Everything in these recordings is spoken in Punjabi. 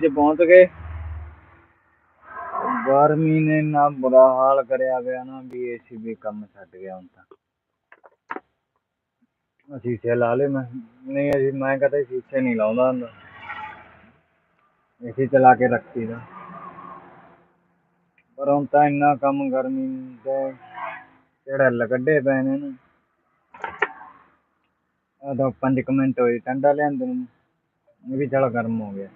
ਜੇ ਪਹੁੰਚ ਗਏ। ਗਰਮੀ ਨੇ ਇੰਨਾ ਬੁਰਾ ਹਾਲ ਕਰਿਆ ਪਿਆ ਨਾ ਵੀ ਏਸੀ ਕੰਮ ਛੱਡ ਗਿਆ ਹੁਣ ਤਾਂ। ਸ਼ੀਸ਼ੇ ਲਾ ਲਏ ਮੈਂ ਨਹੀਂ, ਅਸੀਂ ਮੈਂ ਕਦੇ ਸ਼ੀਸ਼ੇ ਨਹੀਂ ਲਾਉਂਦਾ ਹੁੰਦਾ। ਏਸੀ ਚਲਾ ਕੇ ਰੱਖੀ ਦਾ। ਪਰ ਹੁਣ ਤਾਂ ਇੰਨਾ ਕੰਮ ਗਰਮੀ ਦੇ ਝੜਲ ਕੱਢੇ ਪਏ ਨੇ ਨਾ ਆ ਤਾਂ 5 ਮਿੰਟ ਹੋਏ ਠੰਡਾ ਲਿਆਂਦੇ ਨੂੰ। ਇਹ ਵੀ ਚਲ ਗਰਮ ਹੋ ਗਿਆ।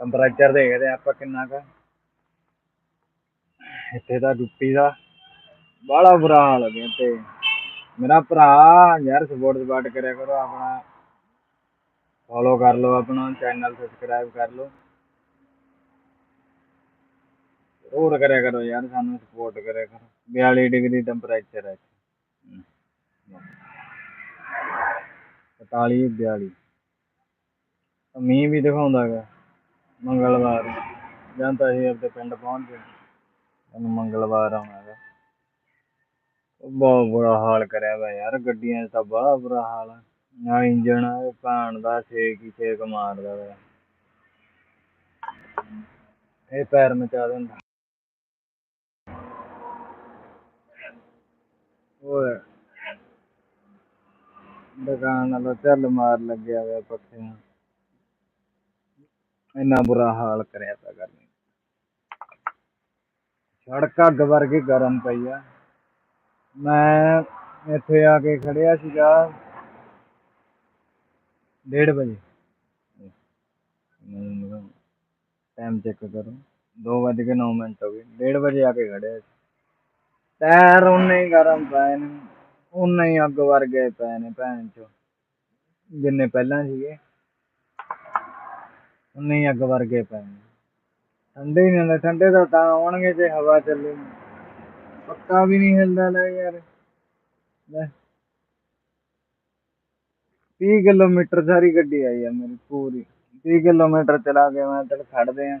ਟੈਂਪਰੇਚਰ ਦੇਖਦੇ ਆਪਾਂ ਕਿੰਨਾ ਕੁ ਇੱਥੇ ਦਾ ਯੂਪੀ ਦਾ ਬਾਹਲਾ ਬੁਰਾ ਹਾਲ ਹੈ ਤੇ ਮੇਰਾ ਭਰਾ ਯਾਰ ਸਪੋਰਟ ਸਪਾਰਟ ਕਰਿਆ ਕਰੋ, ਆਪਣਾ ਫੋਲੋ ਕਰ ਲਓ ਆਪਣਾ ਚੈਨਲ ਸਬਸਕ੍ਰਾਈਬ ਕਰ ਲਓ। ਜ਼ਰੂਰ ਕਰਿਆ ਕਰੋ ਯਾਰ, ਸਾਨੂੰ ਸਪੋਰਟ ਕਰਿਆ ਕਰੋ। 42 ਡਿਗਰੀ ਟੈਂਪਰੇਚਰ ਹੈ। 41 42 ਮੀਂਹ ਵੀ ਦਿਖਾਉਂਦਾ ਹੈਗਾ ਮੰਗਲਵਾਰ ਜਾਂ ਤਾਂ ਅਸੀਂ ਆਪਣੇ ਪਿੰਡ ਪਹੁੰਚ ਗਏ। ਸਾਨੂੰ ਮੰਗਲਵਾਰ ਆਉਣਾ ਹੈਗਾ ਬਹੁਤ ਬੁਰਾ ਹਾਲ ਕਰਿਆ ਵਾ ਯਾਰ, ਗੱਡੀਆਂ 'ਚ ਤਾਂ ਬੜਾ ਬੁਰਾ ਹਾਲ ਆ। ਨਾ ਇੰਜਣ ਭਾਣ ਦਾ, ਛੇਕ ਹੀ ਛੇਕ ਮਾਰਦਾ ਵਾ। ਇਹ ਪੈਰ ਮਚਾ ਦਿੰਦਾ। ਓਏ ਦੁਕਾਨ ਵਾਲਾ ਚੱਲ ਮਾਰ ਲੱਗਿਆ ਹੋਇਆ ਪੱਖੇ ਨੂੰ ਇੰਨਾ ਬੁਰਾ ਹਾਲ ਕਰਿਆ ਪਿਆ ਗਰਮੀ ਸੜਕ ਅੱਗ ਵਰਗੀ ਗਰਮ ਪਈ ਆ। ਮੈਂ ਇੱਥੇ ਆ ਕੇ ਖੜਿਆ ਸੀਗਾ ਡੇਢ ਵਜੇ। ਟਾਈਮ ਚੈੱਕ ਕਰੋ। 2 ਵੱਜ ਕੇ 9 ਮਿੰਟ ਹੋ ਗਏ। ਡੇਢ ਵਜੇ ਆ ਕੇ ਖੜਿਆ ਸੀ। ਟਾਇਰ ਉਨੇ ਗਰਮ ਪਏ ਨੇ। ਉਨੇ ਹੀ ਅੱਗ ਵਰਗੇ ਪਏ ਨੇ ਭੈਣ ਚੋ। ਜਿੰਨੇ ਪਹਿਲਾਂ ਸੀਗੇ। ਉਨੇ ਹੀ ਅੱਗ ਵਰਗੇ ਪਏ ਨੇ। ਠੰਡੇ ਨਹੀਂ ਹੁੰਦੇ, ਠੰਡੇ ਤਾਂ ਤਾਂ ਆਉਣਗੇ ਜੇ ਹਵਾ ਚੱਲੇ। ਪੱਕਾ ਵੀ ਨਹੀਂ ਹਿਲਦਾ ਲੈ ਯਾਰ। ਲੈ। 30 ਕਿਲੋਮੀਟਰ ਸਾਰੀ ਗੱਡੀ ਆਈ ਆ ਮੇਰੀ, ਪੂਰੀ। 30 ਕਿਲੋਮੀਟਰ ਚਲਾ ਕੇ ਮੈਂ ਚੱਲ ਖੜਦੇ ਆ।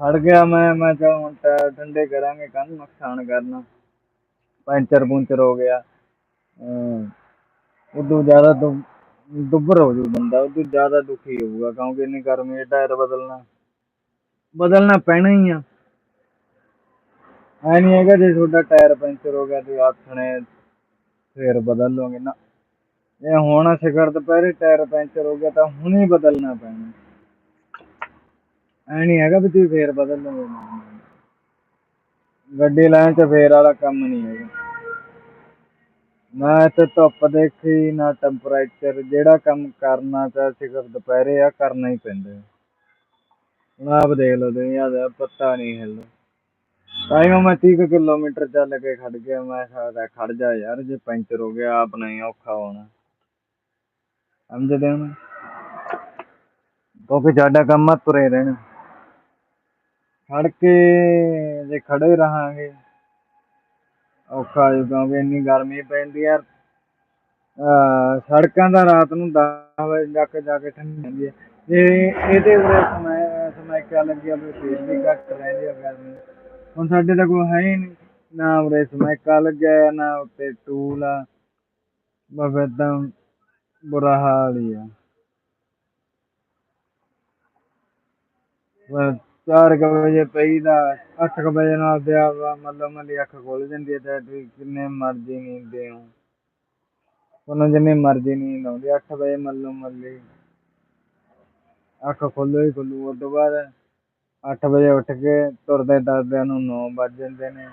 ਖੜ ਗਿਆ ਮੈਂ ਮੈਂ ਕਿਹਾ ਹੁਣ ਟਾਇਰ ਠੰਡੇ ਕਰਾਂਗੇ ਕੱਲ ਨੁਕਸਾਨ ਕਰਨਾ? ਪੈਂਚਰ ਪੁੰਚਰ ਹੋ ਗਿਆ। ਉਦੋਂ ਜ਼ਿਆਦਾ ਦੁ ਦੁੱਬਰ ਹੋ ਜੂ ਬੰਦਾ ਉਦੋਂ ਜ਼ਿਆਦਾ ਦੁਖੀ ਹੋਊਗਾ ਕਿਉਂਕਿ ਇੰਨੀ ਗਰਮੀ 'ਚ ਟਾਇਰ ਬਦਲਣਾ ਬਦਲਣਾ ਪੈਣਾ ਹੀ ਆ। ਐ ਨਹੀਂ ਹੈਗਾ ਜੇ ਤੁਹਾਡਾ ਟਾਇਰ ਪੈਂਚਰ ਹੋ ਗਿਆ ਤੇ ਆਥਣੇ ਫੇਰ ਬਦਲ ਲਓਗੇ ਨਾ। ਇਹ ਹੁਣ ਸਿਖਰ ਦੁਪਹਿਰੇ ਟਾਇਰ ਪੈਂਚਰ ਹੋ ਗਿਆ ਤਾਂ ਹੁਣੇ ਬਦਲਣਾ ਪੈਣਾ। ਐ ਨਹੀਂ ਹੈਗਾ ਵੀ ਤੁਸੀਂ ਫੇਰ ਬਦਲ ਲਓਗੇ। ਗੱਡੀ ਲੈਣ ਚ ਫੇਰ ਵਾਲਾ ਕੰਮ ਨਹੀਂ ਹੈਗਾ। ਨਾ ਇੱਥੇ ਧੁੱਪ ਦੇਖੀ, ਨਾ ਟੈਂਪਰੇਚਰ ਜਿਹੜਾ ਕੰਮ ਕਰਨਾ ਤਾਂ ਸਿਖਰ ਦੁਪਹਿਰੇ ਆ, ਕਰਨਾ ਹੀ ਪੈਂਦਾ ਹੁਣ ਆਪ ਦੇਖ ਲਓ, ਦੁਨੀਆ ਦਾ ਪੱਤਾ ਨਹੀਂ ਹਿਲਦਾ ਤਾਈਓ ਮੈਂ 30 ਕਿਲੋਮੀਟਰ ਚੱਲ ਕੇ ਖੜ ਗਿਆ। ਮੈਂ ਕਿਹਾ ਖੜ ਜਾ ਯਾਰ, ਜੇ ਪੈਂਚਰ ਹੋ ਗਿਆ, ਆਪ ਨਹੀਂ ਔਖਾ ਹੋਣਾ। ਸਮਝਦੇ ਹੋ ਕਿਉਂਕਿ ਸਾਡਾ ਕੰਮ ਆ, ਤੁਰੇ ਰਹਿਣਾ। ਖੜ ਕੇ ਜੇ ਖੜੇ ਰਹਾਂਗੇ ਔਖਾ ਹੋ ਕਿਉਂਕਿ ਇੰਨੀ ਗਰਮੀ ਪੈਂਦੀ ਯਾਰ ਸੜਕਾਂ ਦਾ ਰਾਤ ਨੂੰ 10 ਵਜੇ ਜਾ ਜਾ ਕੇ ਠੰਡੀ ਹੁੰਦੀ ਹੈ ਜੇ ਇਹਦੇ ਉਰੇ ਸਮੈ ਸਮੈਕਾ ਲੱਗਿਆ ਵੀ ਫੇਰ ਵੀ ਘੱਟ ਰਹਿੰਦੀ ਆ ਗਰਮੀ। ਹੁਣ ਸਾਡੇ ਤਾਂ ਕੋਈ ਹੈ ਹੀ ਨਹੀਂ। ਨਾ ਉਰੇ ਸਮੈਕਾ ਲੱਗਿਆ ਨਾ ਉੱਤੇ ਟੂਲ ਆ। ਬਸ ਏਦਾਂ ਬੁਰਾ ਹਾਲ ਹੀ ਆ। ਬਸ ਚਾਰ ਕੁ ਵਜੇ ਪਈਦਾ, ਅੱਠ ਕੁ ਵਜੇ ਨਾਲ ਦਿਆ ਵਾ ਮਤਲਬ ਮਲੀ ਅੱਖ ਖੁੱਲ ਜਾਂਦੀ ਹੈ ਤੇ ਤੁਸੀਂ ਕਿੰਨੇ ਮਰਜ਼ੀ ਨੀਂਦ ਹੋ ਤੁਹਾਨੂੰ ਜਿੰਨੀ ਮਰਜ਼ੀ ਨੀਂਦ ਆਉਂਦੀ, ਅੱਠ ਵਜੇ ਮੱਲੋ ਮੱਲੀ। ਅੱਖ ਖੁੱਲੋ ਹੀ ਖੁੱਲੂ, ਉਸ ਤੋਂ ਬਾਅਦ ਅੱਠ ਵਜੇ ਉੱਠ ਕੇ ਤੁਰਦੇ ਤੁਰਦਿਆਂ ਨੂੰ ਨੌ ਵੱਜ ਜਾਂਦੇ ਨੇ।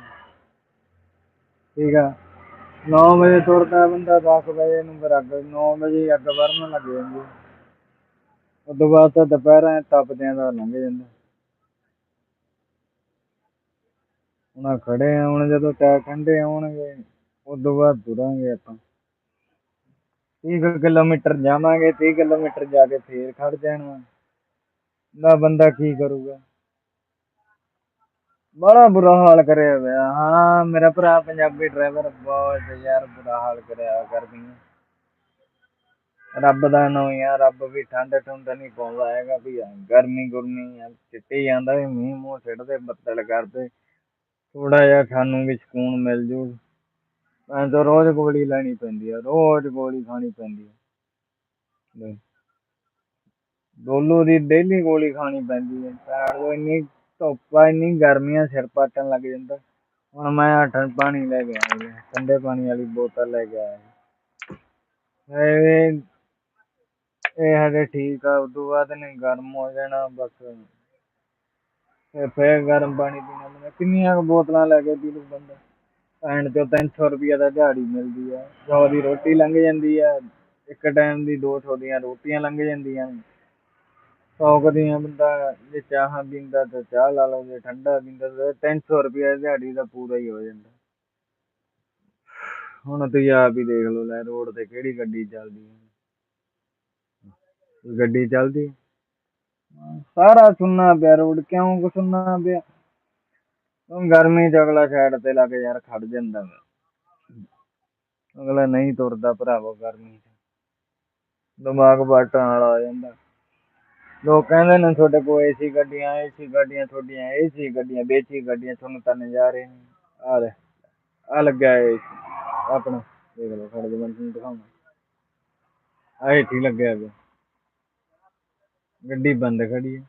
ਠੀਕ ਆ? ਨੌ ਵਜੇ ਤੁਰਦਾ ਬੰਦਾ ਦਸ ਵਜੇ ਨੂੰ ਫਿਰ ਅੱਗ, ਨੌ ਵਜੇ ਅੱਗ ਵਰਨ ਲੱਗ ਜਾਂਦੀ। ਹੈ ਬਾਅਦ ਤਾਂ ਦੁਪਹਿਰਾਂ ਤਪਦਿਆਂ ਦਾ ਲੰਘ ਜਾਂਦਾ। ਹੁਣ ਖੜੇ ਆ ਜਦੋਂ ਟਾਇਰ ਠੰਡੇ ਆਉਣਗੇ ਉਸ ਬਾਅਦ ਤੁਰਾਂਗੇ ਆਪਾਂ। 30 ਕਿਲੋਮੀਟਰ ਜਾਵਾਂਗੇ 30 ਕਿਲੋਮੀਟਰ ਜਾ ਕੇ ਫੇਰ ਖੜ ਜਾਣਾ। ਨਾ ਬੰਦਾ ਕੀ ਕਰੂਗਾ। ਬੜਾ ਬੁਰਾ ਹਾਲ ਕਰਿਆ ਹੋਇਆ ਹਾਂ, ਮੇਰਾ ਭਰਾ ਪੰਜਾਬੀ ਡਰਾਈਵਰ ਬਹੁਤ ਯਾਰ ਬੁਰਾ ਹਾਲ ਕਰਿਆ ਗਰਮੀ ਰੱਬ ਦਾ ਨਾਂ ਆ ਰੱਬ ਵੀ ਠੰਡ ਠੁੰਡ ਨਹੀਂ ਪਾਉਂਦਾ ਹੈਗਾ, ਵੀ ਗਰਮੀ ਗੁਰਮੀ ਆ ਜਾਂਦਾ ਵੀ ਮੀਂਹ ਮੂੰਹ ਸਿੱਟਦੇ, ਬੱਦਲ ਕਰਦੇ। ਥੋੜਾ ਜਿਹਾ ਸਾਨੂੰ ਵੀ ਸਕੂਨ ਮਿਲ ਜੂ। ਐਂ ਤਾਂ ਰੋਜ਼ ਗੋਲੀ ਲੈਣੀ ਪੈਂਦੀ ਆ, ਰੋਜ਼ ਗੋਲੀ ਖਾਣੀ ਪੈਂਦੀ ਆ। ਡੋਲੂ ਦੀ ਡੇਲੀ ਗੋਲੀ ਖਾਣੀ ਪੈਂਦੀ ਹੈ ਪੈਰ ਤੋਂ ਇੰਨੀ ਧੁੱਪ ਆ, ਇੰਨੀ ਗਰਮੀ ਸਿਰ ਪਾਟਣ ਲੱਗ ਜਾਂਦਾ। ਹੁਣ ਮੈਂ ਆਹ ਪਾਣੀ ਲੈ ਕੇ ਆਇਆ ਠੰਡੇ ਪਾਣੀ ਵਾਲੀ ਬੋਤਲ ਲੈ ਕੇ ਆਇਆ ਇਹ ਇਹ ਹਜੇ ਠੀਕ ਆ, ਉਦੋਂ ਬਾਅਦ ਨੇ ਗਰਮ ਹੋ ਜਾਣਾ, ਬਸ ਫੇਰ ਗਰਮ ਪਾਣੀ ਪੀਣਾ ਪੈਂਦਾ ਕਿੰਨੀਆਂ ਕੁ ਬੋਤਲਾਂ ਲੈ ਕੇ ਪੀ ਲੂ ਬੰਦਾ। ਐਂਡ ਚੋਂ 300 ਰੁਪਈਆ ਦਾ ਦਿਹਾੜੀ ਮਿਲਦੀ ਆ। ਸੌ ਦੀ ਰੋਟੀ ਲੰਘ ਜਾਂਦੀ ਆ। ਇੱਕ ਟਾਈਮ ਦੀ ਦੋ ਸੌ ਦੀਆਂ ਰੋਟੀਆਂ ਲੰਘ ਜਾਂਦੀਆਂ। ਸੌ ਕੁ ਬੰਦਾ ਜੇ ਚਾਹਾਂ ਪੀਂਦਾ ਤਾਂ ਚਾਹ ਲਾ ਲਓ ਜੇ ਠੰਡਾ ਪੀਂਦਾ ਤਾਂ 300 ਰੁਪਈਆ ਦਿਹਾੜੀ ਦਾ ਪੂਰਾ ਹੀ ਹੋ ਜਾਂਦਾ। ਹੁਣ ਤੁਸੀਂ ਆਪ ਹੀ ਦੇਖ ਲਓ ਲੈ ਰੋਡ ਤੇ ਕਿਹੜੀ ਗੱਡੀ ਚੱਲਦੀ ਹੈ ਗੱਡੀ ਚੱਲਦੀ ਹੈ? ਸਾਰਾ ਸੁਣਨਾ ਪਿਆ, ਰੋਡ ਕਿਉਂ ਕੁ ਸੁੰਨਾ ਪਿਆ? ਹੁਣ ਗਰਮੀ ਚ ਅਗਲਾ ਸਾਈਡ ਤੇ ਲੱਗ ਯਾਰ ਖੜ ਜਾਂਦਾ ਵਾ। ਅਗਲਾ ਨਹੀਂ ਤੁਰਦਾ ਭਰਾਵਾ ਗਰਮੀ ਚ। ਦਿਮਾਗ ਬਾਟਣ ਵਾਲਾ ਆ ਜਾਂਦਾ। ਲੋਕ ਕਹਿੰਦੇ ਨੇ ਤੁਹਾਡੇ ਕੋਲ ਏਸੀ ਗੱਡੀਆਂ ਏਸੀ ਗੱਡੀਆਂ ਤੁਹਾਡੀਆਂ ਏਸੀ ਗੱਡੀਆਂ ਵੇਚੀ ਗੱਡੀਆਂ ਤੁਹਾਨੂੰ ਤਾਂ ਨਜ਼ਾਰੇ ਨਹੀਂ ਆ ਲੈ, ਆ ਲੱਗਿਆ ਏਸੀ ਆਪਣਾ ਦੇਖ ਲਓ ਸਾਡੇ ਜਮਨ ਨੂੰ ਦਿਖਾਉਣਾ ਆ ਏਸੀ ਲੱਗਿਆ ਪਿਆ। ਗੱਡੀ ਬੰਦ ਖੜੀ ਹੈ।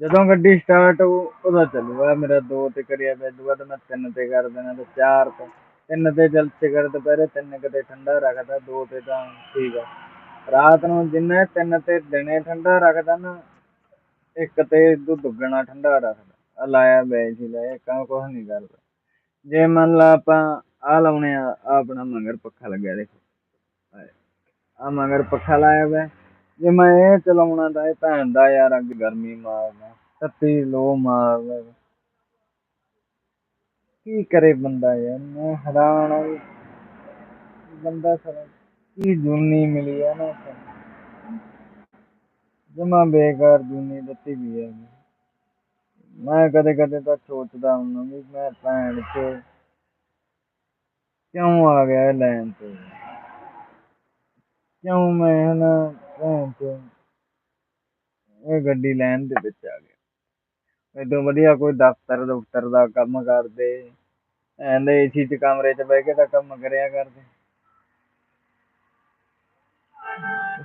ਜਦੋਂ ਗੱਡੀ ਸਟਾਰਟ ਹੋ, ਉਹਦਾ ਚੱਲੂਗਾ ਮੇਰਾ ਦੋ ਤੇ ਕਰਿਆ ਪਿਆ, ਦੂਆ ਤਾਂ ਮੈਂ ਤਿੰਨ ਤੇ ਕਰ ਦੇਣਾ, ਤੇ ਚਾਰ ਤੇ। ਤਿੰਨ ਤੇ ਚੱਲ ਸਿਗਰ ਦੁਪਹਿਰੇ ਤਿੰਨ ਕਿਤੇ ਠੰਡਾ ਰੱਖਦਾ, ਦੋ ਤੇ ਤਾਂ ਠੀਕ ਆ। ਰਾਤ ਨੂੰ ਜਿੰਨੇ ਤਿੰਨ ਤੇ ਦਿਨੇ ਠੰਡਾ ਰੱਖਦਾ ਨਾ, ਇੱਕ ਤੇ ਇਦੋਂ ਦੁੱਗਣਾ ਠੰਡਾ ਰੱਖਦਾ। ਆ ਲਾਇਆ ਬੈ ਸੀ ਲਾਇਆ ਕਾਂ ਕੁਛ ਨਹੀਂ ਕਰਦਾ। ਜੇ ਮੰਨ ਲਾ ਆਪਾਂ ਆ ਲਾਉਣੇ ਆ ਆਪਣਾ ਮਗਰ ਪੱਖਾ ਲੱਗਿਆ, ਦੇਖੋ। ਆ ਮਗਰ ਪੱਖਾ ਲਾਇਆ ਹੋਇਆ। ਜੇ ਮੈਂ ਇਹ ਚਲਾਉਣਾ ਤਾਂ ਇਹ ਭੈਣ ਦਾ ਯਾਰ, ਅੱਗ ਗਰਮੀ ਮਾਰਦਾ ਤੱਤੀ ਲੋ ਮਾਰਦਾ ਕੀ ਕਰੇ ਬੰਦਾ ਯਾਰ? ਮੈਂ ਹੈਰਾਨ ਆ ਬੰਦਾ ਸਾਰਾ ਕੀ ਜੁਨੀ ਮਿਲੀ ਆ ਨਾ ਜਮਾ ਬੇਕਾਰ ਜੁਨੀ ਦਿੱਤੀ ਵੀ ਹੈ ਮੈਂ ਕਦੇ ਕਦੇ ਤਾਂ ਸੋਚਦਾ ਹੁੰਦਾ ਵੀ ਮੈਂ ਭੈਣ ਚ ਕਿਉਂ ਆ ਗਿਆ ਲੈਣ ਤੇ? ਕਿਉਂ ਮੈਂ ਨਾ ਭੈਣ ਚ ਇਹ ਗੱਡੀ ਲੈਣ ਦੇ ਵਿੱਚ ਆ ਗਿਆ। ਇਦੋਂ ਵਧੀਆ, ਕੋਈ ਦਫ਼ਤਰ ਦਫ਼ਤਰ ਦਾ ਕੰਮ ਕਰਦੇ। ਐਂਦੇ ਏਸੀ ਚ ਕਮਰੇ ਚ ਬਹਿ ਕੇ ਤਾਂ ਕੰਮ ਕਰਿਆ ਕਰਦੇ।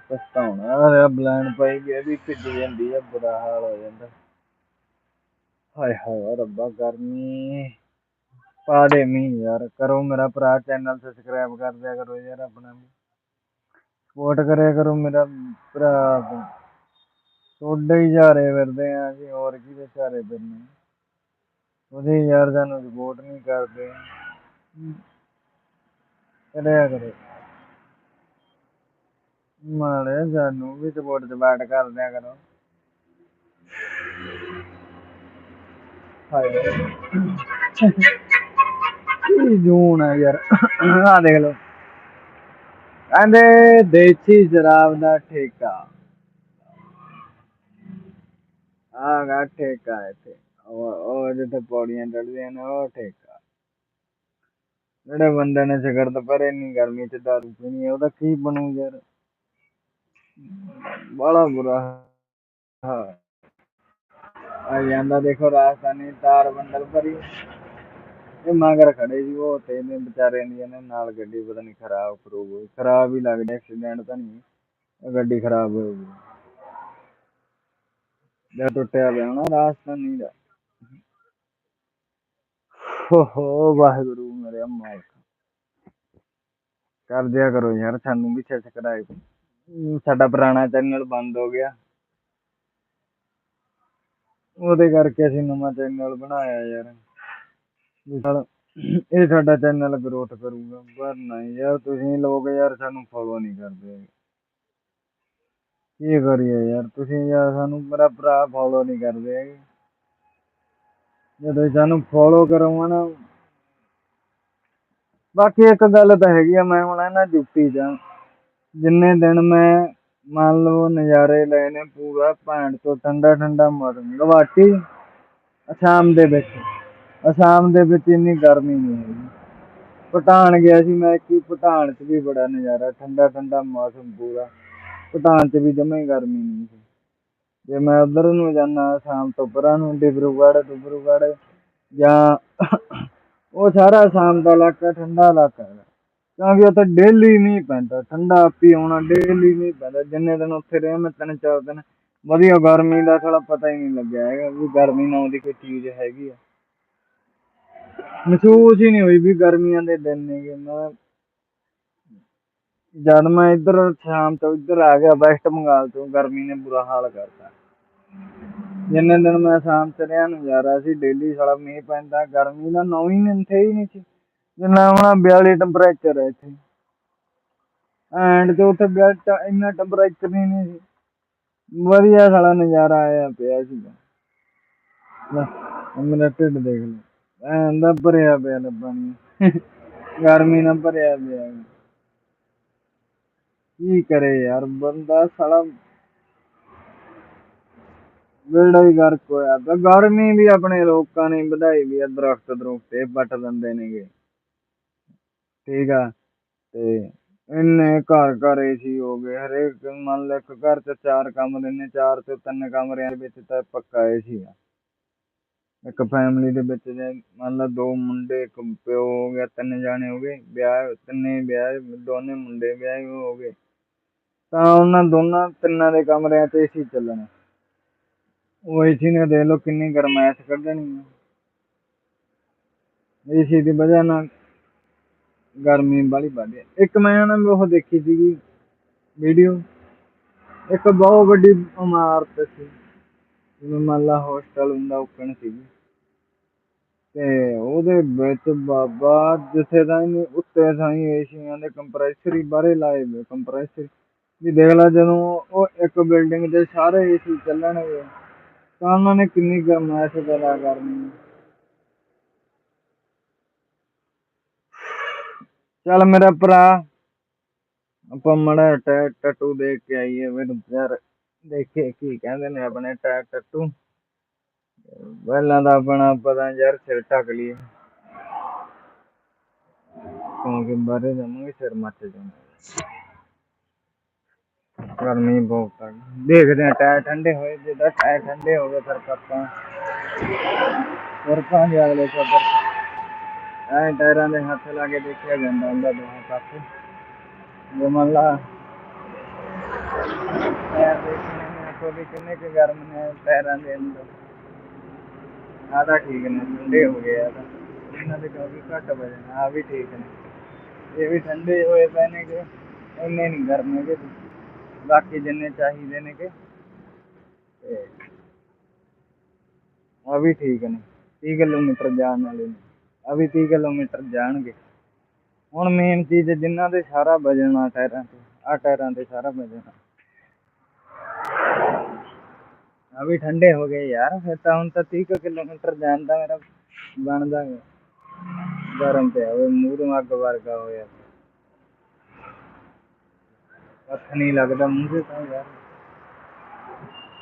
ਪਛਤਾਉਣਾ ਆ ਬਲੈਂਡ ਪਾਈ ਗਈ ਵੀ ਭਿੱਜ ਜਾਂਦੀ ਆ, ਬੁਰਾ ਹਾਲ ਹੋ ਜਾਂਦਾ। ਹਾਏ ਹਾਏ, ਰੱਬਾ ਗਰਮੀ ਪਾ ਦੇ ਮੀਂਹ ਯਾਰ, ਕਰੋ ਮੇਰਾ ਭਰਾ ਚੈਨਲ ਸਬਸਕ੍ਰਾਈਬ ਕਰ ਦਿਆ ਕਰੋ ਯਾਰ ਆਪਣਾ ਸਪੋਰਟ ਕਰਿਆ ਕਰੋ ਮੇਰਾ ਭਰਾ ਤੁਹਾਡੇ ਹੀ ਚਾਰੇ ਫਿਰਦੇ ਆ ਜੀ ਹੋਰ ਕਿਹਦੇ ਚਾਰੇ ਫਿਰਨੇ ਉਹਦੇ ਯਾਰ ਸਾਨੂੰ ਸਪੋਰਟ ਨਹੀਂ ਕਰਦੇ। ਕਰਿਆ ਕਰੋ। ਮਾੜੇ ਸਾਨੂੰ ਵੀ ਸਪੋਰਟ ਚ ਬਾਟ ਕਰ। ਦਿਆ ਕਰੋ ਹਾਏ ਜੂਨ ਆ ਯਾਰ। ਆ ਦੇਖ ਲਓ। ਕਹਿੰਦੇ ਦੇਸੀ ਸ਼ਰਾਬ ਦਾ ਠੇਕਾ। ਆ ਠੇਕਾ ਇੱਥੇ। ਉਹ ਉਹ ਜਿੱਥੇ ਪੌੜੀਆਂ ਚੜ੍ਹਦੀਆਂ ਨੇ, ਉਹ ਠੇਕਾ। ਜਿਹੜੇ ਬੰਦੇ ਨੇ ਸਿਗਰ ਦੁਪਹਿਰੇ ਇੰਨੀ ਗਰਮੀ ਚ ਦਾਰੂ ਪੀਣੀ ਉਹਦਾ ਕੀ ਬਣੂ ਯਾਰ? ਬੜਾ ਬੁਰਾ ਹਾਂ ਆ ਜਾਂਦਾ ਦੇਖੋ ਰਾਜਸਥਾਨੀ ਤਾਰ ਬੰਡਲ ਭਰੀ। ਇਹ ਮਗਰ ਖੜੇ ਸੀ ਉਹ ਤੇ ਨੇ ਵਿਚਾਰੇ ਨੇ ਨੇ ਨਾਲ ਗੱਡੀ ਪਤਾ ਨਹੀਂ ਖਰਾਬ ਖਰੂਬ ਹੋਈ। ਖਰਾਬ ਹੀ ਲੱਗਦਾ ਐਕਸੀਡੈਂਟ ਤਾਂ ਨਹੀਂ ਗੱਡੀ ਖਰਾਬ ਹੋ ਜਾਂ ਟੁੱਟਿਆ ਪਿਆ ਹੋਣਾ ਰਾਜਸਥਾਨੀ ਦਾ ਹੋ ਵਾਹਿਗੁਰੂ ਮੇਰੇ ਮਾਲਕ। ਕਰ ਦਿਆ ਕਰੋ ਯਾਰ, ਸਾਨੂੰ ਵੀ ਸਬਸਕ੍ਰਾਈਬ ਸਾਡਾ ਪੁਰਾਣਾ ਚੈਨਲ ਬੰਦ ਹੋ ਗਿਆ। ਉਹਦੇ ਕਰਕੇ ਅਸੀਂ ਨਵਾਂ ਚੈਨਲ ਬਣਾਇਆ ਯਾਰ। ਵੀ ਇਹ ਸਾਡਾ ਚੈਨਲ ਗਰੋਥ ਕਰੂਗਾ, ਪਰ ਨਹੀਂ ਯਾਰ ਤੁਸੀਂ ਲੋਕ ਯਾਰ ਸਾਨੂੰ ਫੋਲੋ ਨਹੀਂ ਕਰਦੇ ਕੀ ਕਰੀਏ ਯਾਰ, ਤੁਸੀਂ ਯਾਰ ਸਾਨੂੰ ਮੇਰਾ ਭਰਾ ਫੋਲੋ ਨਹੀਂ ਕਰਦੇ ਹੈਗੇ। ਜੇ ਸਾਨੂੰ ਫੋਲੋ ਕਰੋਗੇ ਬਾਕੀ ਇੱਕ ਗੱਲ ਤਾਂ ਹੈਗੀ ਆ, ਮੈਂ ਹੁਣ ਹੈ ਨਾ ਡਿਊਟੀ ਜਿੰਨੇ ਦਿਨ ਮੈਂ ਮੰਨ ਲਓ ਨਜ਼ਾਰੇ ਲਏ ਨੇ ਪੂਰਾ, ਭੈਣ ਤੋਂ ਠੰਡਾ ਠੰਡਾ ਮੌਸਮ ਗਵਾਟੀ ਸ਼ਾਮ ਦੇ ਵਿੱਚ। ਅਸਾਮ ਦੇ ਵਿੱਚ ਇੰਨੀ ਗਰਮੀ ਨਹੀਂ ਹੈਗੀ। ਭੂਟਾਨ ਗਿਆ ਸੀ ਮੈਂ ਕਿ ਪਟਾਨ 'ਚ ਵੀ ਬੜਾ ਨਜ਼ਾਰਾ, ਠੰਡਾ ਠੰਡਾ ਮੌਸਮ ਪੂਰਾ। ਭੂਟਾਨ 'ਚ ਵੀ ਜਮਾਂ ਹੀ ਗਰਮੀ ਨਹੀਂ ਸੀ। ਜੇ ਮੈਂ ਉਧਰ ਨੂੰ ਜਾਣਾ ਅਸਾਮ ਤੋਂ ਪਰਾਂ ਨੂੰ ਡਿਬਰੂਗੜ੍ਹ ਡਿਬਰੂਗੜ੍ਹ ਜਾਂ ਉਹ ਸਾਰਾ ਅਸਾਮ ਦਾ ਇਲਾਕਾ ਠੰਡਾ ਇਲਾਕਾ ਹੈ। ਕਿਉਂਕਿ ਉੱਥੇ ਡੇਲੀ ਮੀਂਹ ਪੈਂਦਾ, ਠੰਡਾ ਪੀ ਆਉਣਾ ਡੇਲੀ ਮੀਂਹ ਪੈਂਦਾ। ਜਿੰਨੇ ਦਿਨ ਉੱਥੇ ਰਹੇ ਮੈਂ, ਤਿੰਨ, ਚਾਰ ਦਿਨ। ਵਧੀਆ ਗਰਮੀ ਦਾ ਥੋੜਾ ਪਤਾ ਹੀ ਨਹੀਂ ਲੱਗਿਆ ਹੈਗਾ ਵੀ ਗਰਮੀ ਨਾਂ ਦੀ ਕੋਈ ਚੀਜ਼ ਹੈਗੀ ਆ। ਮਹਿਸੂਸ ਹੀ ਨਹੀਂ ਹੋਈ ਵੀ ਗਰਮੀਆਂ ਦੇ ਦਿਨ ਨੇਗੇ। ਮੈਂ ਜਦ ਮੈਂ ਇੱਧਰ ਸ਼ਾਮ ਤੋਂ ਇੱਧਰ ਆ ਗਿਆ ਵੈਸਟ ਬੰਗਾਲ ਤੋਂ, ਗਰਮੀ ਨੇ ਬੁਰਾ ਹਾਲ ਕਰਤਾ। ਜਿੰਨੇ ਦਿਨ ਮੈਂ ਸ਼ਾਮ ਚ ਰਿਹਾ ਨਜ਼ਾਰਾ ਸੀ ਡੇਲੀ ਸਾਲਾ ਮੀਂਹ ਪੈਂਦਾ, ਗਰਮੀ ਦਾ ਨੌ ਹੀ ਨਹੀਂ ਥੇ ਹੀ ਨਹੀਂ ਸੀ। ਜਿੰਨਾ ਹੁਣ 42 ਟੈਂਪਰੇਚਰ ਹੈ ਇੱਥੇ। ਐਂਡ ਤੇ ਉੱਥੇ ਇੰਨਾ ਟੈਂਪਰੇਚਰ ਹੀ ਨਹੀਂ ਸੀ। ਵਧੀਆ ਸਾਲਾ ਨਜ਼ਾਰਾ ਆਇਆ ਪਿਆ ਸੀਗਾ। ਮੇਰਾ ਢਿੱਡ ਦੇਖ ਲਓ ਐਂ ਦਾ ਭਰਿਆ ਪਿਆ ਲੱਭਾ ਨਹੀਂ ਗਰਮੀ ਨਾਲ ਭਰਿਆ ਪਿਆ। ਹੈ। ਕੀ ਕਰੇ ਯਾਰ, ਬੰਦਾ ਸਾਲਾ ਵੇੜਾ ਹੀ ਗਰਕ ਹੋਇਆ ਪਿਆ। ਗਰਮੀ ਵੀ ਆਪਣੇ ਲੋਕਾਂ ਨੇ ਵਧਾਈ ਵੀ ਆ, ਦਰਖਤ ਦਰੁਖਤੇ ਪੱਟ ਦਿੰਦੇ ਨੇਗੇ। ਠੀਕ ਆ, ਤੇ ਇੰਨੇ ਘਰ ਘਰ ਏਸੀ ਹੋ ਗਏ। ਹਰੇਕ ਮੰਨ ਲਓ ਇੱਕ ਘਰ ਚ ਚਾਰ ਕਮਰੇ ਨੇ, ਚਾਰ ਤੋਂ ਤਿੰਨ ਕਮਰਿਆਂ ਦੇ ਵਿੱਚ ਤਾਂ ਪੱਕਾ ਏਸੀ ਆ। ਇੱਕ ਫੈਮਿਲੀ ਦੇ ਵਿੱਚ ਜੇ ਮੰਨ ਲਾ ਦੋ ਮੁੰਡੇ, ਇੱਕ ਪਿਓ ਹੋ ਗਿਆ, ਤਿੰਨ ਜਾਣੇ ਹੋ ਗਏ, ਵਿਆਹ, ਤਿੰਨੇ ਵਿਆਹ, ਦੋਨੇ ਮੁੰਡੇ ਵਿਆਹੇ ਹੋ ਗਏ, ਤਾਂ ਉਹਨਾਂ ਦੋਨਾਂ ਤਿੰਨਾਂ ਦੇ ਕਮਰਿਆਂ 'ਚ ਏਸੀ ਚੱਲਣਾ। ਉਹ ਏਸੀ ਨੇ ਦੇਖ ਲਓ ਕਿੰਨੀ ਗਰਮੈਸ਼ ਕੱਢਣੀ ਏਸੀ ਦੀ ਵਜ੍ਹਾ ਨਾਲ ਗਰਮੀ ਬਾਹਲੀ ਵੱਧ ਇੱਕ ਮੈਂ ਨਾ ਉਹ ਦੇਖੀ ਸੀਗੀ ਵੀਡੀਓ ਇੱਕ ਬਹੁਤ ਵੱਡੀ ਇਮਾਰਤ ਸੀ। ਜਿਵੇਂ ਮੰਨ ਲਾ ਹੋਸਟਲ ਹੁੰਦਾ, ਉੱਕਣ ਸੀਗੀ। ਤੇ ਉਹਦੇ ਵਿੱਚ ਬਾਬਾ ਜਿੱਥੇ ਤਾਈਂ ਉੱਤੇ ਤਾਈਂ ਏਸੀਆਂ ਦੇ ਕੰਪਰੈਸਰ ਹੀ ਲਾਏ ਹੋਏ, ਕੰਪਰੈਸਰ। ਵੀ ਦੇਖ ਲੈ ਜਦੋਂ ਉਹ ਇੱਕ ਬਿਲਡਿੰਗ ਦੇ ਸਾਰੇ ਏਸੀ ਚੱਲਣਗੇ, ਤਾਂ ਉਹਨਾਂ ਨੇ ਕਿੰਨੀ ਗਰਮੈਸ਼ ਪੈਦਾ ਕਰਨੀ ਚੱਲ ਮੇਰਾ ਭਰਾ, ਆਪਾਂ ਮੜਾ ਟੈ ਟਟੂ ਦੇਖ ਕੇ ਆਈਏ, ਮੈਨੂੰ ਯਾਰ ਦੇਖੇ ਕੀ ਕਹਿੰਦੇ ਨੇ ਆਪਣੇ ਟੈ ਟਟੂ ਪਹਿਲਾਂ ਤਾਂ ਆਪਣਾ ਪਤਾ ਯਾਰ ਸਿਰ ਢੱਕ ਲਈਏ। ਕਿਉਂਕਿ ਬਾਹਰੇ ਜਾਵਾਂਗੇ ਸਿਰ ਮੱਚ ਜਾਣਾ ਗਰਮੀ ਬਹੁਤ ਆ ਦੇਖਦੇ ਆ ਟਾਇਰ ਠੰਡੇ ਹੋਏ, ਜਿੱਦਾਂ ਟਾਇਰ ਠੰਡੇ ਹੋ ਗਏ ਫਿਰ ਆਪਾਂ ਫਿਰ ਪਾਂਗੇ ਅਗਲੇ ਸਫਰ ਐ ਟਾਇਰਾਂ ਦੇ ਹੱਥ ਲਾ ਕੇ ਦੇਖਿਆ ਜਾਂਦਾ ਹੁੰਦਾ ਦੋਹਾਂ ਪਾਸੇ। ਜੇ ਮੰਨ ਲਾ ਟਾਇਰ ਦੇਖਣੇ ਨੇ ਕੋ ਕਿੰਨੇ ਕੁ ਗਰਮ ਨੇ ਟਾਇਰਾਂ ਦੇ ਅੰਦਰ। ਆਦਾ ਠੀਕ ਨੇ, ਠੰਡੇ ਹੋ ਗਏ ਆ ਤਾਂ। ਇਹਨਾਂ ਦੇ ਕਾਫੀ ਘੱਟ ਵਜਨ ਆ ਵੀ ਠੀਕ ਨੇ। ਇਹ ਵੀ ਠੰਡੇ ਹੋਏ ਪਏ ਨੇ ਕਿ ਇੰਨੇ ਨਹੀਂ ਗਰਮ ਹੈਗੇ ਬਾਕੀ ਜਿੰਨੇ ਚਾਹੀਦੇ ਨੇ ਕਿ ਤੇ ਆ ਵੀ ਠੀਕ ਨੇ 30 ਕਿਲੋਮੀਟਰ ਜਾਣ ਵਾਲੇ ਨੇ। ਆ ਵੀ 30 ਕਿਲੋਮੀਟਰ ਜਾਣਗੇ। ਹੁਣ ਮੇਨ ਚੀਜ਼ ਜਿਨ੍ਹਾਂ ਦੇ ਸਾਰਾ ਵਜਨ ਆ, ਟਾਇਰਾਂ ਤੇ ਆ ਟਾਇਰਾਂ ਤੇ ਸਾਰਾ ਵਜਨ ਆ। ਆ ਵੀ ਠੰਡੇ ਹੋ ਗਏ ਯਾਰ ਫਿਰ ਤਾਂ ਹੁਣ ਤਾਂ 30 ਕੁ ਕਿਲੋਮੀਟਰ ਜਾਣ ਦਾ ਮੇਰਾ ਬਣਦਾ ਗਾ। ਗਰਮ ਤੇ ਹੋਵੇ ਮੂੰਹ ਅੱਗ ਵਰਗਾ ਹੋਇਆ ਹੱਥ ਨਹੀਂ ਲੱਗਦਾ ਮੂੰਹ ਤੇ ਤਾਂ ਯਾਰ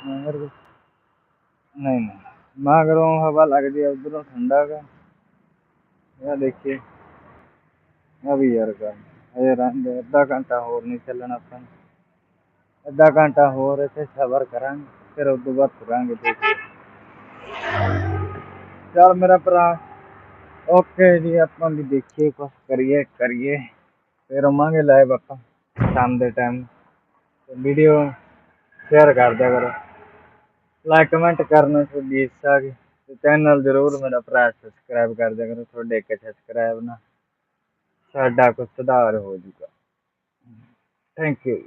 ਮਗਰ ਨਹੀਂ ਨਹੀਂ ਮਗਰੋਂ ਹਵਾ ਲੱਗਦੀ ਆ ਉਧਰੋਂ ਠੰਡਾ ਗਾ ਇਹ ਦੇਖੀਏ ਆ ਵੀ ਯਾਰ ਗਾ ਇਹ ਰਹਿੰਦੇ ਅੱਧਾ ਘੰਟਾ ਹੋਰ ਨਹੀਂ ਚੱਲਣਾ ਆਪਾਂ ਨੇ। ਅੱਧਾ ਘੰਟਾ ਹੋਰ ਇੱਥੇ ਸਬਰ ਕਰਾਂਗੇ ਫਿਰ ਉਸ ਤੋਂ ਬਾਅਦ ਤੁਰਾਂਗੇ ਦੇਖੀਏ ਚੱਲ ਮੇਰਾ ਭਰਾ, ਓਕੇ ਜੀ, ਆਪਾਂ ਵੀ ਦੇਖੀਏ, ਕੁਛ ਕਰੀਏ ਕਰੀਏ। ਫਿਰ ਆਵਾਂਗੇ ਲਾਈਵ ਆਪਾਂ, ਸ਼ਾਮ ਦੇ ਟਾਈਮ ਤੇ ਵੀਡੀਓ ਸ਼ੇਅਰ ਕਰ ਦਿਆ ਕਰੋ। ਲਾਈਕ ਕਮੈਂਟ ਕਰਨਾ ਤੁਹਾਡੀ ਇੱਛਾ ਹੈਗੀ ਤੇ ਚੈਨਲ ਜ਼ਰੂਰ ਮੇਰਾ ਭਰਾ ਸਬਸਕ੍ਰਾਈਬ ਕਰ ਦਿਆ ਕਰੋ, ਤੁਹਾਡੇ ਇੱਕ ਸਬਸਕ੍ਰਾਈਬ ਨਾਲ। ਸਾਡਾ ਕੁਝ ਸੁਧਾਰ ਹੋ ਜਾਊਗਾ। Thank you